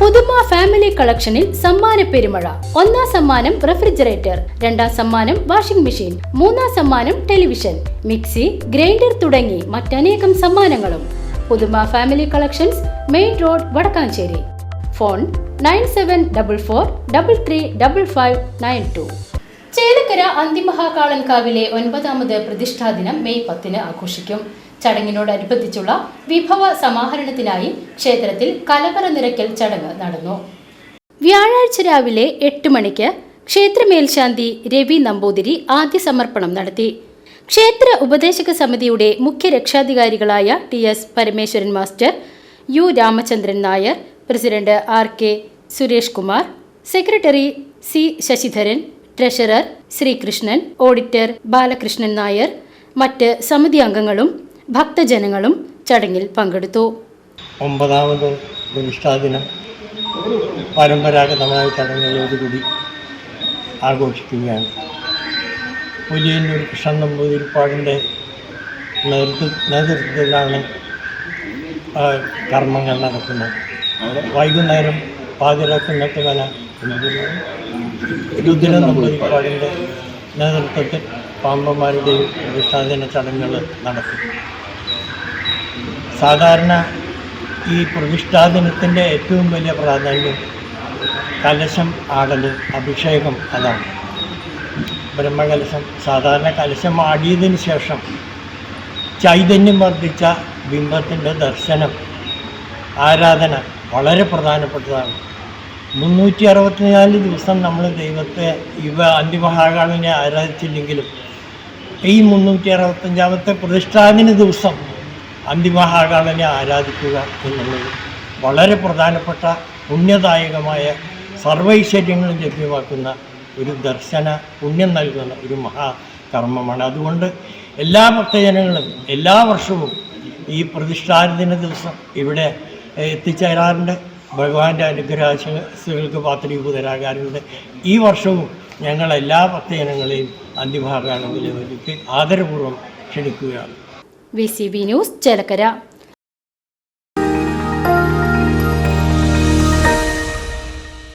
പുതുമ ഫാമിലി കളക്ഷനിൽ സമ്മാന പെരുമഴ. ഒന്നാം സമ്മാനം റെഫ്രിജറേറ്റർ രണ്ടാം സമ്മാനം വാഷിംഗ് മെഷീൻ മൂന്നാം സമ്മാനം ടെലിവിഷൻ മിക്സി ഗ്രൈൻഡർ തുടങ്ങി മറ്റനേകം സമ്മാനങ്ങളും. Puthuma family collections main road Vadakkanchery. Phone nine seven double four double three double five nine two. Chelakkara അന്തിമഹാകാളൻകാവിലെ ഒൻപതാമത് പ്രതിഷ്ഠാ ദിനം മെയ് പത്തിന് ആഘോഷിക്കും. ചടങ്ങിനോടനുബന്ധിച്ചുള്ള വിഭവ സമാഹരണത്തിനായി ക്ഷേത്രത്തിൽ കലവറ നിറയ്ക്കൽ ചടങ്ങ് നടന്നു. വ്യാഴാഴ്ച രാവിലെ എട്ട് മണിക്ക് ക്ഷേത്രമേൽശാന്തി രവി നമ്പൂതിരി ആദ്യ സമർപ്പണം നടത്തി. ക്ഷേത്ര ഉപദേശക സമിതിയുടെ മുഖ്യ രക്ഷാധികാരികളായ T S Parameswaran master U Ramachandran Nair president R K Suresh Kumar secretary C Sasidharan treasurer Sreekrishnan auditor Balakrishnan Nair മറ്റ് സമിതി അംഗങ്ങളും ഭക്തജനങ്ങളും ചടങ്ങിൽ പങ്കെടുത്തു. ഒമ്പതാമത് പ്രതിഷ്ഠാദിനം പരമ്പരാഗതമായ ചടങ്ങുകളോടുകൂടി ആഘോഷിക്കുകയാണ്. പുലിയന്നൂർ കൃഷ്ണൻ നമ്പൂതിരിപ്പാടിന്റെ നേതൃത്വ നേതൃത്വത്തിലാണ് കർമ്മങ്ങൾ നടക്കുന്നത്. വൈകുന്നേരം പാതിരാക്കുന്നത്ത് വന രുദ്ര നമ്പൂതിരിപ്പാടിന്റെ നേതൃത്വത്തിൽ പാമ്പന്മാരുടെയും പ്രതിഷ്ഠാദിന ചടങ്ങുകൾ നടക്കും. സാധാരണ ഈ പ്രതിഷ്ഠാദിനത്തിന്റെ ഏറ്റവും വലിയ പ്രാധാന്യം കലശം ആടൽ അഭിഷേകം അതാണ്. ബ്രഹ്മകലശം സാധാരണ കലശം ആടിയതിന് ശേഷം ചൈതന്യം വർദ്ധിച്ച ബിംബത്തിന്റെ ദർശനം ആരാധന വളരെ പ്രധാനപ്പെട്ടതാണ്. മുന്നൂറ്റി അറുപത്തിനാല് ദിവസം നമ്മൾ ദൈവത്തെ ഇവ അന്തിമഹാകാളിനെ ആരാധിച്ചില്ലെങ്കിലും ഈ മുന്നൂറ്റി അറുപത്തഞ്ചാമത്തെ പ്രതിഷ്ഠാദിന ദിവസം അന്തിമഹാകാളനെ ആരാധിക്കുക എന്നുള്ളത് വളരെ പ്രധാനപ്പെട്ട പുണ്യദായകമായ സർവൈശ്വര്യങ്ങളും ലഭ്യമാക്കുന്ന ഒരു ദർശന പുണ്യം നൽകുന്ന ഒരു മഹാകർമ്മമാണ്. അതുകൊണ്ട് എല്ലാ ഭക്തജനങ്ങളും എല്ലാ വർഷവും ഈ പ്രതിഷ്ഠാദിന ദിവസം ഇവിടെ എത്തിച്ചേരാറുണ്ട്. ഭഗവാന്റെ അനുഗ്രഹാശകൾക്ക് പാത്രീഭൂതരാകാറുണ്ട് ഈ വർഷവും ഞങ്ങൾ എല്ലാ ഭക്തജനങ്ങളെയും അന്തിമഹാകാളത്തിലേക്ക് ആദരപൂർവം ക്ഷണിക്കുകയാണ്. V news Chelakkara